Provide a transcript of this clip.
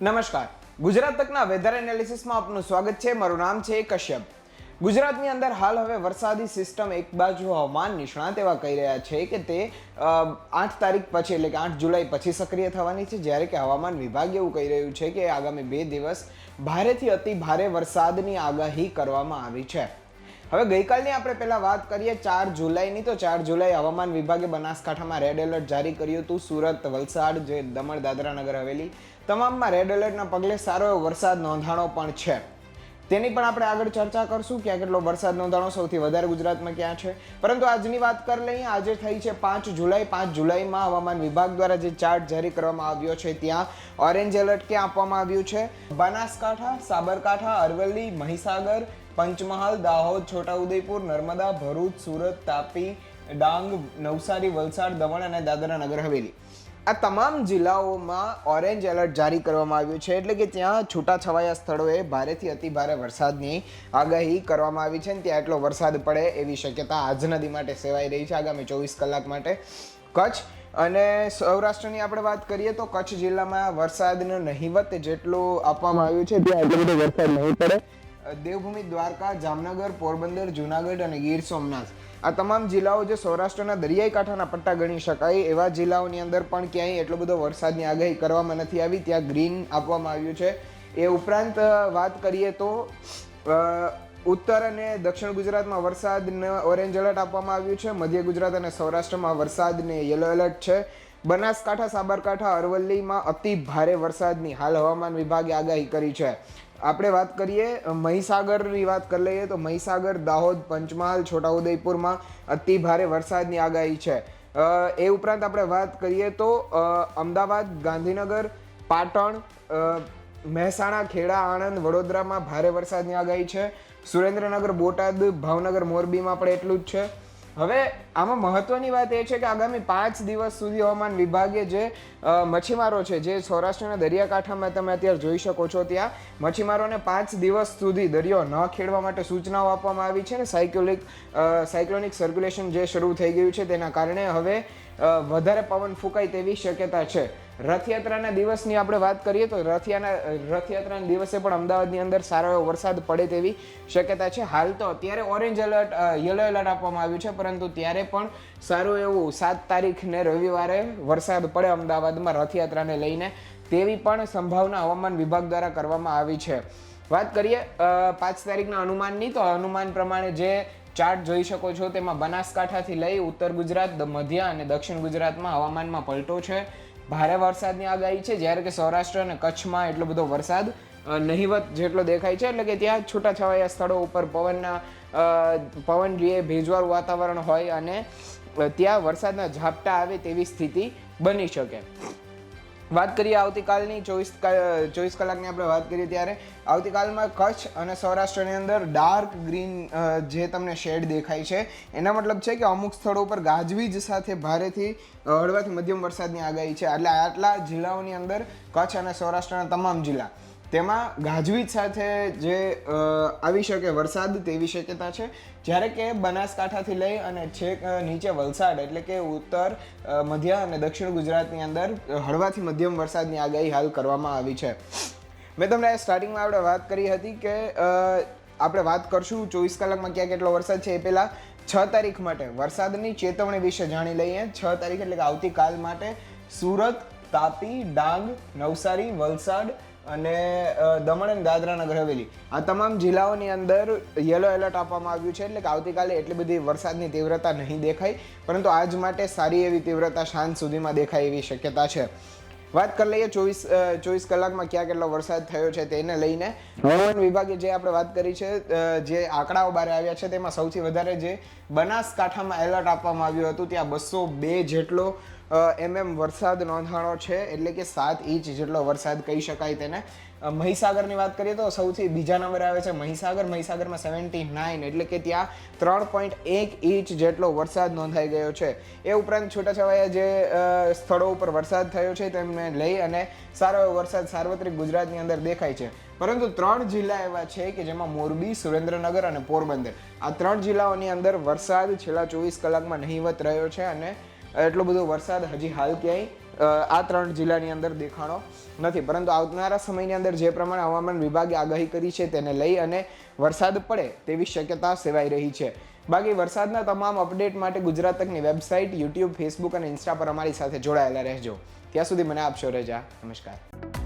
નમસ્કાર. ગુજરાત તકના વેધર એનાલિસિસમાં આપનું સ્વાગત છે. મારું નામ છે કશ્યપ. ગુજરાતની અંદર હાલ હવે વરસાદી સિસ્ટમ એક બાજુ હવામાન નિષ્ણાત એવા કહી રહ્યા છે કે તે આઠ તારીખ પછી એટલે કે આઠ જુલાઈ પછી સક્રિય થવાની છે. જ્યારે કે હવામાન વિભાગ એવું કહી રહ્યું છે કે આગામી બે દિવસ ભારેથી અતિ ભારે વરસાદની આગાહી કરવામાં આવી છે. હવે ગઈકાલની આપણે પહેલાં વાત કરીએ ચાર જુલાઈની. તો ચાર જુલાઈ હવામાન વિભાગે બનાસકાંઠામાં રેડ એલર્ટ જારી કર્યું હતું. સુરત, વલસાડ, જે દમણ, દાદરા નગર હવેલી તમામમાં રેડ એલર્ટના પગલે સારો એવો વરસાદ નોંધાણો પણ છે. તેની પણ આપણે આગળ ચર્ચા કરશું ક્યાં કેટલો વરસાદ નોંધાણો સૌથી વધારે ગુજરાતમાં ક્યાં છે. પરંતુ આજની વાત કરી લઈએ, આજે થઈ છે પાંચ જુલાઈ. પાંચ જુલાઈમાં હવામાન વિભાગ દ્વારા જે ચાર્ટ જારી કરવામાં આવ્યો છે, ત્યાં ઓરેન્જ એલર્ટ ક્યાં આપવામાં આવ્યું છે? બનાસકાંઠા, સાબરકાંઠા, અરવલ્લી, મહીસાગર, પંચમહાલ, દાહોદ, છોટાઉદેપુર, નર્મદા, ભરૂચ, સુરત, તાપી, ડાંગ, નવસારી, વલસાડ, દમણ અને દાદરા નગર હવેલી. આ તમામ જિલ્લાઓમાં ઓરેન્જ એલર્ટ જારી કરવામાં આવ્યું છે એટલે કે ત્યાં છૂટાછવાયા સ્થળોએ ભારેથી અતિભારે વરસાદની આગાહી કરવામાં આવી છે ત્યાં એટલો વરસાદ પડે એવી શક્યતા આજના દી માટે સેવાઈ રહી છે આગામી ચોવીસ કલાક માટે. કચ્છ અને સૌરાષ્ટ્રની આપણે વાત કરીએ તો કચ્છ જિલ્લામાં વરસાદનો નહિવત જેટલું આપવામાં આવ્યું છે, ત્યાં એટલો બધો વરસાદ નહીં પડે. દેવભૂમિ દ્વારકા, જામનગર, પોરબંદર, જુનાગઢ અને ગીર સોમનાથ. આ તમામ જિલ્લાઓ જે સૌરાષ્ટ્રના દરિયાઈ કાંઠાના પટ્ટા ગણી શકાય, એવા જિલ્લાઓની અંદર પણ ક્યાંય એટલો બધો વરસાદની આગાહી કરવામાં નથી આવી, ત્યાં ગ્રીન આપવામાં આવ્યું છે. એ ઉપરાંત વાત કરીએ તો ઉત્તર અને દક્ષિણ ગુજરાતમાં વરસાદને ઓરેન્જ એલર્ટ આપવામાં આવ્યું છે. મધ્ય ગુજરાત અને સૌરાષ્ટ્રમાં વરસાદને યલો એલર્ટ છે. બનાસકાંઠા, સાબરકાંઠા, અરવલ્લીમાં અતિ ભારે વરસાદની હાલ હવામાન વિભાગે આગાહી કરી છે. આપણે વાત કરીએ મહીસાગરની વાત કરી લઈએ તો મહીસાગર, દાહોદ, પંચમહાલ, છોટાઉદેપુરમાં અતિ ભારે વરસાદની આગાહી છે. એ ઉપરાંત આપણે વાત કરીએ તો અમદાવાદ, ગાંધીનગર, પાટણ મહેસાણા, ખેડા, આણંદ, વડોદરામાં ભારે વરસાદની આગાહી છે. સુરેન્દ્રનગર, બોટાદ, ભાવનગર, મોરબીમાં પણ એટલું જ છે. હવે આમાં મહત્વની વાત એ છે કે આગામી પાંચ દિવસ સુધી હવામાન વિભાગે જે મચ્છીમારો છે, જે સૌરાષ્ટ્રના દરિયાકાંઠામાં તમે અત્યારે જોઈ શકો છો ત્યાં, મચ્છીમારોને પાંચ દિવસ સુધી દરિયો ન ખેડવા માટે સૂચનાઓ આપવામાં આવી છે ને સાયક્લોનિક સાયક્લોનિક સર્ક્યુલેશન જે શરૂ થઈ ગયું છે તેના કારણે હવે વધારે પવન ફૂંકાય તેવી શક્યતા છે. રથયાત્રાના દિવસની આપણે વાત કરીએ તો રથયાના રથયાત્રાના દિવસે પણ અમદાવાદની અંદર સારો એવો વરસાદ પડે તેવી શક્યતા છે. હાલ તો અત્યારે ઓરેન્જ એલર્ટ યલો એલર્ટ આપવામાં આવ્યું છે, પરંતુ ત્યારે પણ સારું એવું સાત તારીખને રવિવારે વરસાદ પડે અમદાવાદમાં રથયાત્રાને લઈને તેવી પણ સંભાવના હવામાન વિભાગ દ્વારા કરવામાં આવી છે. વાત કરીએ પાંચ તારીખના અનુમાનની તો અનુમાન પ્રમાણે જે ચાર્ટ જોઈ શકો છો, તેમાં બનાસકાંઠાથી લઈ ઉત્તર ગુજરાત મધ્ય અને દક્ષિણ ગુજરાતમાં હવામાનમાં પલટો છે. ભારે વરસાદની આગાહી છે. જ્યારે કે સૌરાષ્ટ્ર અને કચ્છમાં એટલો બધો વરસાદ નહિવત જેટલો દેખાય છે. એટલે કે ત્યાં છૂટાછવાયા સ્થળો ઉપર પવનના પવન જે ભેજવાળું વાતાવરણ હોય અને ત્યાં વરસાદના ઝાપટા આવે તેવી સ્થિતિ બની શકે. વાત કરીએ આવતીકાલની ચોવીસ ચોવીસ કલાકની આપણે વાત કરીએ ત્યારે, આવતીકાલમાં કચ્છ અને સૌરાષ્ટ્રની અંદર ડાર્ક ગ્રીન જે તમને શેડ દેખાય છે, એના મતલબ છે કે અમુક સ્થળો પર ગાજવીજ સાથે ભારેથી હળવાથી મધ્યમ વરસાદની આગાહી છે. એટલે આટલા જિલ્લાઓની અંદર કચ્છ અને સૌરાષ્ટ્રના તમામ જિલ્લા તેમાં ગાજવીજ સાથે જે આવી શકે વરસાદ તેવી શક્યતા છે. જ્યારે કે બનાસકાંઠાથી લઈ અને છેક નીચે વલસાડ એટલે કે ઉત્તર મધ્ય અને દક્ષિણ ગુજરાતની અંદર હળવાથી મધ્યમ વરસાદની આગાહી હાલ કરવામાં આવી છે. મેં તમને સ્ટાર્ટિંગમાં આપણે વાત કરી હતી કે આપણે વાત કરશું ચોવીસ કલાકમાં ક્યાં કેટલો વરસાદ છે એ પહેલાં. છ તારીખ માટે વરસાદની ચેતવણી વિશે જાણી લઈએ. છ તારીખ એટલે કે આવતીકાલ માટે સુરત, તાપી, ડાંગ, નવસારી, વલસાડ અને દમણ અને દાદરા નગર હવેલી. આ તમામ જિલ્લાઓની અંદર યલો એલર્ટ આપવામાં આવ્યું છે એટલે કે આવતીકાલે એટલી બધી વરસાદની તીવ્રતા નહીં દેખાય, પરંતુ આજ માટે સારી એવી તીવ્રતા સાંજ સુધીમાં દેખાય એવી શક્યતા છે. વાત કરી લઈએ ચોવીસ ચોવીસ કલાકમાં ક્યાં કેટલો વરસાદ થયો છે તેને લઈને. હવામાન વિભાગે જે આપણે વાત કરી છે જે આંકડાઓ બહાર આવ્યા છે તેમાં સૌથી વધારે જે બનાસકાંઠામાં એલર્ટ આપવામાં આવ્યું હતું, ત્યાં બસો બે જેટલો એમએમ વરસાદ નોંધાણો છે, એટલે કે સાત ઇંચ જેટલો વરસાદ કહી શકાય તેને. મહીસાગરની વાત કરીએ તો સૌથી બીજા નંબરે આવે છે મહીસાગર. મહીસાગરમાં સેવન્ટી નાઇન એટલે કે ત્યાં ત્રણ પોઈન્ટ એક ઇંચ જેટલો વરસાદ નોંધાઈ ગયો છે. એ ઉપરાંત છૂટાછવાયા જે સ્થળો ઉપર વરસાદ થયો છે તેમને લઈ અને સારો એવો વરસાદ સાર્વત્રિક ગુજરાતની અંદર દેખાય છે. પરંતુ ત્રણ જિલ્લા એવા છે કે જેમાં મોરબી, સુરેન્દ્રનગર અને પોરબંદર. આ ત્રણ જિલ્લાઓની અંદર વરસાદ છેલ્લા ચોવીસ કલાકમાં નહીવત રહ્યો છે અને એટલો બધો વરસાદ હજી હાલ ક્યાંય આ ત્રણ જિલ્લાની અંદર દેખાણો નથી. પરંતુ આવનારા સમયની અંદર જે પ્રમાણે હવામાન વિભાગે આગાહી કરી છે તેને લઈ અને વરસાદ પડે તેવી શક્યતા સેવાઈ રહી છે. બાકી વરસાદના તમામ અપડેટ માટે ગુજરાત તકની વેબસાઇટ, યુટ્યુબ, ફેસબુક અને ઇન્સ્ટા પર અમારી સાથે જોડાયેલા રહેજો. ત્યાં સુધી મને આપશો રજા. નમસ્કાર.